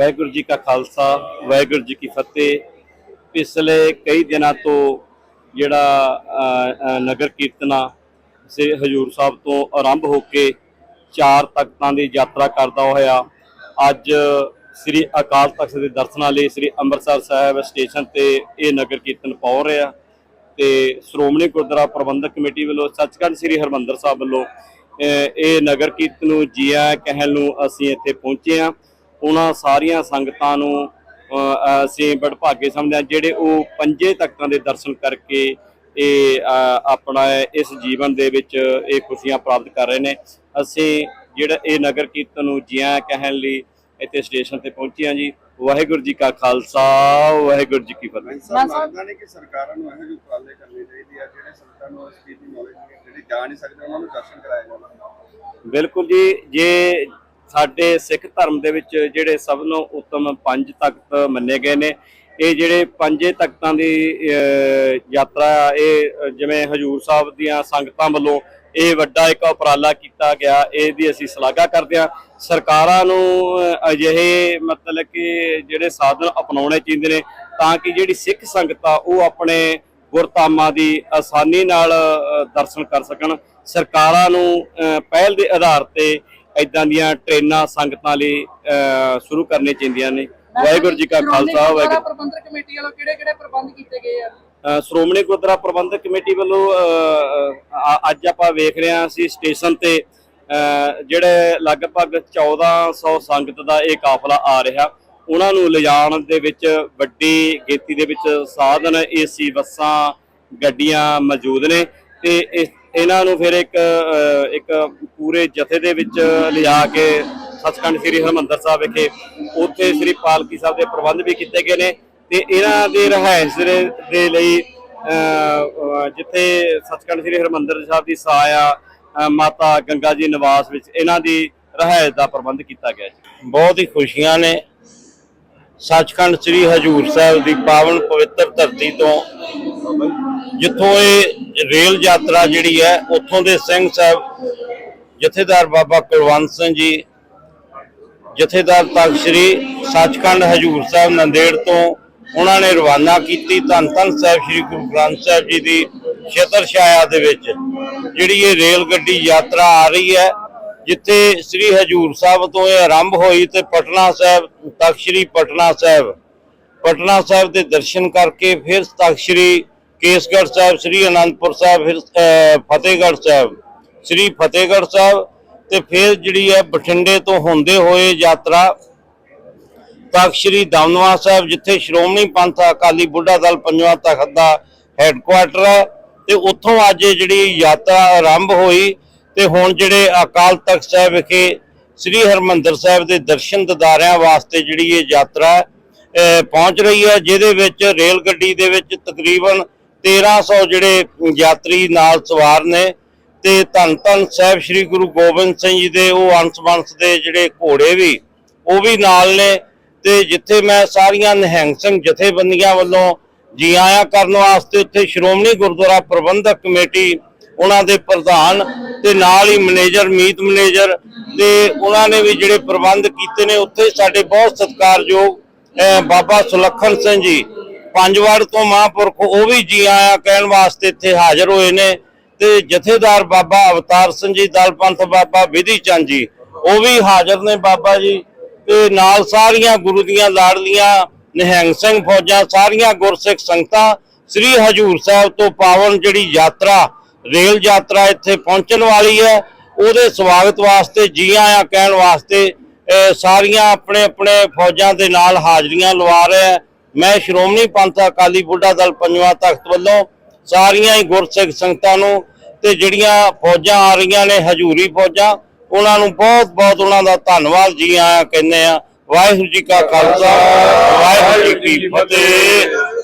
ਵਾਹਿਗੁਰੂ ਜੀ ਕਾ ਖਾਲਸਾ ਵਾਹਿਗੁਰੂ ਜੀ ਕੀ ਫਤਿਹ। ਪਿਛਲੇ ਕਈ ਦਿਨਾਂ ਤੋਂ ਜਿਹੜਾ ਅ, ਅ, ਨਗਰ ਕੀਰਤਨਾ ਸ੍ਰੀ ਹਜੂਰ ਸਾਹਿਬ ਤੋਂ ਆਰੰਭ ਹੋ ਕੇ ਚਾਰ ਤਖਤਾਂ ਦੀ ਯਾਤਰਾ ਕਰਦਾ ਹੋਇਆ ਅੱਜ ਸ੍ਰੀ ਅਕਾਲ ਤਖਤ ਦੇ ਦਰਸ਼ਨਾਂ ਲਈ ਸ੍ਰੀ ਅੰਮ੍ਰਿਤਸਰ ਸਾਹਿਬ ਸਟੇਸ਼ਨ ਤੇ ਇਹ ਨਗਰ ਕੀਰਤਨ ਪਹੁੰਚ ਰਿਹਾ। ਤੇ ਸ਼੍ਰੋਮਣੀ ਗੁਰਦੁਆਰਾ ਪ੍ਰਬੰਧਕ ਕਮੇਟੀ ਵੱਲੋਂ ਸੱਚਖੰਡ ਸ੍ਰੀ ਹਰਮੰਦਰ ਸਾਹਿਬ ਵੱਲੋਂ ਇਹ ਨਗਰ ਕੀਰਤਨ ਨੂੰ ਜੀਆ ਕਹਿਣ ਨੂੰ ਅਸੀਂ ਇੱਥੇ ਪਹੁੰਚੇ ਆ ਉਹਨਾਂ ਸਾਰੀਆਂ ਸੰਗਤਾਂ ਨੂੰ ਅਸੀਂ ਬੜਭਾਗੇ ਸਮਝਦੇ ਹਾਂ ਜਿਹੜੇ ਉਹ ਪੰਜੇ ਤਖਤਾਂ ਦੇ ਦਰਸ਼ਨ ਕਰਕੇ ਇਹ ਆਪਣਾ ਇਸ ਜੀਵਨ ਦੇ ਵਿੱਚ ਇਹ ਖੁਸ਼ੀਆਂ ਪ੍ਰਾਪਤ ਕਰ ਰਹੇ ਨੇ। ਅਸੀਂ ਜਿਹੜਾ ਇਹ ਨਗਰ ਕੀਰਤਨ ਨੂੰ ਜੀਆ ਕਹਿਣ ਲਈ ਇੱਥੇ ਸਟੇਸ਼ਨ ਤੇ ਪਹੁੰਚੇ ਹਾਂ ਜੀ। ਵਾਹਿਗੁਰੂ ਜੀ ਕਾ ਖਾਲਸਾ ਵਾਹਿਗੁਰੂ ਜੀ ਕੀ ਫਤਿਹ। ਨੇ ਕਿ ਸਰਕਾਰਾਂ ਨੂੰ ਇਹੋ ਜਿਹੇ ਉਪਰਾਲੇ ਕਰਨੇ ਚਾਹੀਦੇ ਆ ਜਿਹੜੇ ਸੰਗਤਾਂ ਨੂੰ ਇਸ ਚੀਜ਼ ਦੀ ਨੌਲੇਜ ਨਹੀਂ ਹੈ, ਜਿਹੜੇ ਜਾ ਨਹੀਂ ਸਕਦੇ ਉਹਨਾਂ ਨੂੰ ਦਰਸ਼ਨ ਕਰਾਏ ਜਾਣ। ਬਿਲਕੁਲ ਜੀ ਜੇ ਸਾਡੇ ਸਿੱਖ ਧਰਮ ਦੇ ਵਿੱਚ ਜਿਹੜੇ ਸਭ ਨੂੰ ਉੱਤਮ ਪੰਜ ਤਖਤ ਮੰਨੇ ਗਏ ਨੇ। ਇਹ ਜਿਹੜੇ ਪੰਜੇ ਤਖਤਾਂ ਦੀ ਯਾਤਰਾ ਆ, ਇਹ ਜਿਵੇਂ ਹਜੂਰ ਸਾਹਿਬ ਦੀਆਂ ਸੰਗਤਾਂ ਵੱਲੋਂ ਇਹ ਵੱਡਾ ਇੱਕ ਉਪਰਾਲਾ ਕੀਤਾ ਗਿਆ ਇਹਦੀ ਅਸੀਂ ਸ਼ਲਾਘਾ ਕਰਦੇ ਹਾਂ। ਸਰਕਾਰਾਂ ਨੂੰ ਅਜਿਹੇ ਮਤਲਬ ਕਿ ਜਿਹੜੇ ਸਾਧਨ ਅਪਣਾਉਣੇ ਚਾਹੀਦੇ ਨੇ ਤਾਂ ਕਿ ਜਿਹੜੀ ਸਿੱਖ ਸੰਗਤ ਆ ਉਹ ਆਪਣੇ ਗੁਰਧਾਮਾਂ ਦੀ ਆਸਾਨੀ ਨਾਲ ਦਰਸ਼ਨ ਕਰ ਸਕਣ। ਸਰਕਾਰਾਂ ਨੂੰ ਪਹਿਲ ਦੇ ਆਧਾਰ ਤੇ ਇਦਾਂ ਦੀਆਂ ਟ੍ਰੇਨਾਂ ਸੰਗਤਾਂ ਲਈ ਸ਼ੁਰੂ ਕਰਨੀਆਂ ਚਾਹੀਦੀਆਂ ਨੇ। ਵਾਹਿਗੁਰੂ ਜੀ ਕਾ ਖਾਲਸਾ ਵਾਹਿਗੁਰੂ ਪ੍ਰਬੰਧਕ ਕਮੇਟੀ ਵੱਲੋਂ ਕਿਹੜੇ ਕਿਹੜੇ ਪ੍ਰਬੰਧ ਕੀਤੇ ਗਏ ਆ? ਸ਼੍ਰੋਮਣੀ ਗੁਰਦੁਆਰਾ ਪ੍ਰਬੰਧਕ ਕਮੇਟੀ ਵੱਲੋਂ ਅੱਜ ਆਪਾਂ ਵੇਖ ਰਹੇ ਹਾਂ ਅਸੀਂ ਸਟੇਸ਼ਨ ਤੇ ਜਿਹੜੇ ਲਗਭਗ 1400 ਸੰਗਤ ਦਾ ਇਹ ਕਾਫਲਾ ਆ ਰਿਹਾ। ਉਹਨਾਂ ਨੂੰ ਲਿਜਾਣ ਦੇ ਵਿੱਚ ਵੱਡੀ ਗਿਣਤੀ ਦੇ ਵਿੱਚ ਸਾਧਨ ਏਸੀ ਬੱਸਾਂ ਗੱਡੀਆਂ ਮੌਜੂਦ ਨੇ। ਤੇ ਇਸ ਇਹਨਾਂ ਨੂੰ ਫਿਰ ਇੱਕ ਇੱਕ ਪੂਰੇ ਜਥੇ ਦੇ ਵਿੱਚ ਲਿਜਾ ਕੇ ਸਤਕੰਡ ਸ੍ਰੀ ਹਰਮੰਦਰ ਸਾਹਿਬ ਵਿਖੇ ਉੱਥੇ ਸ੍ਰੀ ਪਾਲਕੀ ਸਾਹਿਬ ਦੇ ਪ੍ਰਬੰਧ ਵੀ ਕੀਤੇ ਗਏ ਨੇ ਤੇ ਇਹਨਾਂ ਦੇ ਰਹਿائش ਦੇ ਲਈ ਜਿੱਥੇ ਸਤਕੰਡ ਸ੍ਰੀ ਹਰਮੰਦਰ ਸਾਹਿਬ ਦੀ ਸਾਇਆ ਮਾਤਾ ਗੰਗਾ ਜੀ ਨਿਵਾਸ ਵਿੱਚ ਇਹਨਾਂ ਦੀ ਰਹਿائش ਦਾ ਪ੍ਰਬੰਧ ਕੀਤਾ ਗਿਆ ਜੀ। ਬਹੁਤ ਹੀ ਖੁਸ਼ੀਆਂ ਨੇ। ਸੱਚਖੰਡ ਸ੍ਰੀ ਹਜੂਰ ਸਾਹਿਬ ਦੀ ਪਾਵਨ ਪਵਿੱਤਰ ਧਰਤੀ ਤੋਂ ਜਿੱਥੋਂ ਇਹ ਰੇਲ ਯਾਤਰਾ ਜਿਹੜੀ ਹੈ, ਉੱਥੋਂ ਦੇ ਸਿੰਘ ਸਾਹਿਬ, ਜਥੇਦਾਰ ਬਾਬਾ ਕੁਲਵੰਤ ਸਿੰਘ ਜੀ, ਜਥੇਦਾਰ ਤਖਤ ਸ੍ਰੀ ਸੱਚਖੰਡ ਹਜੂਰ ਸਾਹਿਬ ਨੰਦੇੜ ਤੋਂ ਉਹਨਾਂ ਨੇ ਰਵਾਨਾ ਕੀਤੀ ਧੰਨ ਧੰਨ ਸਾਹਿਬ ਸ੍ਰੀ ਗੁਰੂ ਗ੍ਰੰਥ ਸਾਹਿਬ ਜੀ ਦੀ ਛਤਰ ਛਾਇਆ ਦੇ ਵਿੱਚ, ਜਿਹੜੀ ਇਹ ਰੇਲ ਗੱਡੀ ਯਾਤਰਾ ਆ ਰਹੀ ਹੈ, ਜਿੱਥੇ ਸ੍ਰੀ ਹਜੂਰ ਸਾਹਿਬ ਤੋਂ ਇਹ ਆਰੰਭ ਹੋਈ ਤੇ ਪਟਨਾ ਸਾਹਿਬ, ਤਖਤ ਸ੍ਰੀ ਪਟਨਾ ਸਾਹਿਬ ਪਟਨਾ ਸਾਹਿਬ ਦੇ ਦਰਸ਼ਨ ਕਰਕੇ ਫਿਰ ਤਖਤ ਸ੍ਰੀ ਕੇਸਗੜ੍ਹ ਸਾਹਿਬ ਸ੍ਰੀ ਅਨੰਦਪੁਰ ਸਾਹਿਬ ਫਿਰ ਫਤਿਹਗੜ੍ਹ ਸਾਹਿਬ ਸ੍ਰੀ ਫਤਿਹਗੜ੍ਹ ਸਾਹਿਬ ਤੇ ਫਿਰ ਜਿਹੜੀ ਹੈ ਬਠਿੰਡੇ ਤੋਂ ਹੁੰਦੇ ਹੋਏ ਯਾਤਰਾ ਤਖਤ ਸ੍ਰੀ ਦਮਦਮਾ ਸਾਹਿਬ ਜਿੱਥੇ ਸ਼੍ਰੋਮਣੀ ਪੰਥ ਅਕਾਲੀ ਬੁੱਢਾ ਦਲ ਪੰਜਵਾਂ ਤਖਤ ਦਾ ਹੈੱਡਕੁਆਟਰ ਹੈ ਤੇ ਉੱਥੋਂ ਅੱਜ ਇਹ ਜਿਹੜੀ ਯਾਤਰਾ ਆਰੰਭ ਹੋਈ ਤੇ ਹੁਣ ਜਿਹੜੇ ਅਕਾਲ ਤਖਤ ਸਾਹਿਬ ਵਿਖੇ ਸ੍ਰੀ ਹਰਮੰਦਰ ਸਾਹਿਬ ਦੇ ਦਰਸ਼ਨ ਦਿਦਾਰਿਆਂ ਵਾਸਤੇ ਜਿਹੜੀ ਇਹ ਯਾਤਰਾ ਪਹੁੰਚ ਰਹੀ ਹੈ ਜਿਹਦੇ ਵਿੱਚ ਰੇਲ ਗੱਡੀ ਦੇ ਵਿੱਚ ਤਕਰੀਬਨ 1300 ਜਿਹੜੇ ਯਾਤਰੀ ਨਾਲ ਸਵਾਰ ਨੇ ਤੇ ਧੰਨ ਧੰਨ ਸਾਹਿਬ ਸ੍ਰੀ ਗੁਰੂ ਗੋਬਿੰਦ ਸਿੰਘ ਜੀ ਦੇ, ਉਹ ਅੰਸ ਦੇ ਜਿਹੜੇ ਘੋੜੇ ਵੀ, ਉਹ ਵੀ ਨਾਲ ਨੇ ਤੇ ਜਿੱਥੇ ਮੈਂ ਸਾਰੀਆਂ ਨਿਹੰਗ ਸਿੰਘ ਜਥੇਬੰਦੀਆਂ ਵੱਲੋਂ ਜੀ ਆਇਆਂ ਕਰਨ ਵਾਸਤੇ ਉੱਥੇ ਸ਼੍ਰੋਮਣੀ ਗੁਰਦੁਆਰਾ ਪ੍ਰਬੰਧਕ ਕਮੇਟੀ ਉਹਨਾਂ ਦੇ ਪ੍ਰਧਾਨ ਤੇ ਨਾਲ ਹੀ ਮੈਨੇਜਰ, ਮੀਤ ਮੈਨੇਜਰ ਤੇ ਉਹਨਾਂ ਨੇ ਵੀ ਜਿਹੜੇ ਪ੍ਰਬੰਧ ਕੀਤੇ ਨੇ, ਉੱਥੇ ਸਾਡੇ ਬਹੁਤ ਸਤਿਕਾਰਯੋਗ ਬਾਬਾ ਸੁਲੱਖਣ ਸਿੰਘ ਜੀ ਪੰਜ ਪੰਜਵਾੜ ਤੋਂ ਮਹਾਂਪੁਰਖ ਉਹ ਵੀ ਜੀ ਆਇਆਂ ਕਹਿਣ ਵਾਸਤੇ ਇੱਥੇ ਹਾਜ਼ਰ ਹੋਏ ਨੇ ਤੇ ਜਥੇਦਾਰ ਬਾਬਾ ਅਵਤਾਰ ਸਿੰਘ ਜੀ, ਦਲਪੰਥ ਬਾਬਾ ਵਿਧੀ ਚੰਦ ਜੀ, ਉਹ ਵੀ ਹਾਜ਼ਰ ਨੇ ਬਾਬਾ ਜੀ ਤੇ ਨਾਲ ਸਾਰੀਆਂ ਗੁਰੂ ਦੀਆਂ ਲਾੜਲੀਆਂ ਨਿਹੰਗ ਸਿੰਘ ਫੌਜਾਂ, ਸਾਰੀਆਂ ਗੁਰਸਿੱਖ ਸੰਗਤਾਂ, ਸ੍ਰੀ ਹਜੂਰ ਸਾਹਿਬ ਤੋਂ ਪਾਵਨ ਜਿਹੜੀ ਯਾਤਰਾ, ਰੇਲ ਯਾਤਰਾ ਇੱਥੇ ਪਹੁੰਚਣ ਵਾਲੀ ਹੈ, ਉਹਦੇ ਸਵਾਗਤ ਵਾਸਤੇ, ਜੀ ਆਇਆਂ ਕਹਿਣ ਵਾਸਤੇ ਸਾਰੀਆਂ ਆਪਣੇ ਆਪਣੇ ਫੌਜਾਂ ਦੇ ਨਾਲ ਹਾਜ਼ਰੀਆਂ ਲਵਾ ਰਿਹਾ ਮੈਂ ਸ਼੍ਰੋਮਣੀ ਪੰਥ ਅਕਾਲੀ ਬੁੱਢਾ ਦਲ ਪੰਜਵਾਂ ਤਖਤ ਵੱਲੋਂ ਸਾਰੀਆਂ ਹੀ ਗੁਰਸਿੱਖ ਸੰਗਤਾਂ ਨੂੰ ਤੇ ਜਿਹੜੀਆਂ ਫੌਜਾਂ ਆ ਰਹੀਆਂ ਨੇ, ਹਜੂਰੀ ਫੌਜਾਂ, ਉਹਨਾਂ ਨੂੰ ਬਹੁਤ ਬਹੁਤ ਉਹਨਾਂ ਦਾ ਧੰਨਵਾਦ ਜੀ ਆਇਆਂ ਕਹਿੰਦੇ ਆ ਵਾਹਿਗੁਰੂ ਜੀ ਕਾ ਖਾਲਸਾ, ਵਾਹਿਗੁਰੂ ਜੀ ਕੀ ਫਤਿਹ।